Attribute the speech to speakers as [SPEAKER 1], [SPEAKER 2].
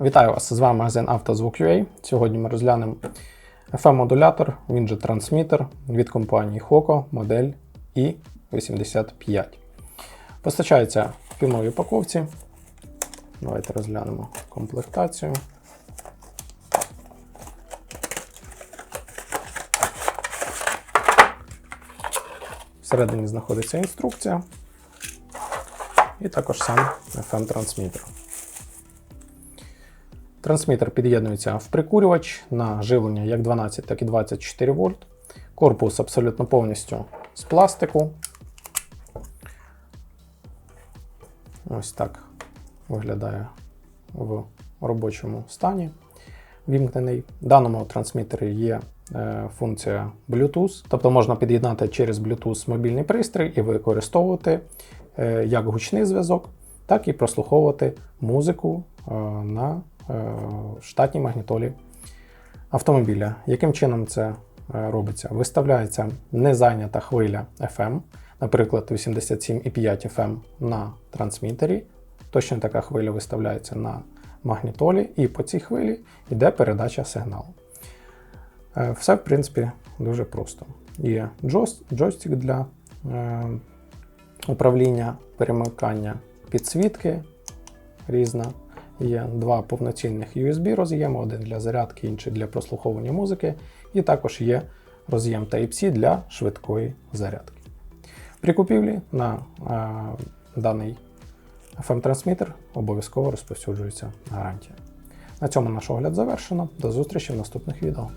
[SPEAKER 1] Вітаю вас! З вами магазин «Автозвук.UA». Сьогодні ми розглянемо FM-модулятор, він же трансмітер від компанії Hoco модель i85. Постачається в півновій упаковці. Давайте розглянемо комплектацію. Всередині знаходиться інструкція і також сам FM-трансмітер. Трансмітер під'єднується в прикурювач на живлення як 12, так і 24 вольт. Корпус абсолютно повністю з пластику. Ось так виглядає в робочому стані. Вімкнений. В даному трансмітері є е, функція Bluetooth, тобто можна під'єднати через Bluetooth мобільний пристрій і використовувати е, як гучний зв'язок, так і прослуховувати музику е, на штатній магнітолі автомобіля. Яким чином це е, робиться? Виставляється незайнята хвиля FM, наприклад, 87,5 FM на трансмітері. Точно така хвиля виставляється на магнітолі, і по цій хвилі йде передача сигналу. Е, Все, в принципі, дуже просто. Є джойс- джойстик для е, управління, перемикання підсвітки різна. Є два повноцінних USB роз'єми, один для зарядки, інший для прослуховування музики. І також є роз'єм Type-C для швидкої зарядки. При купівлі на е, даний FM-трансмітер обов'язково розповсюджується гарантія. На цьому наш огляд завершено. До зустрічі в наступних відео.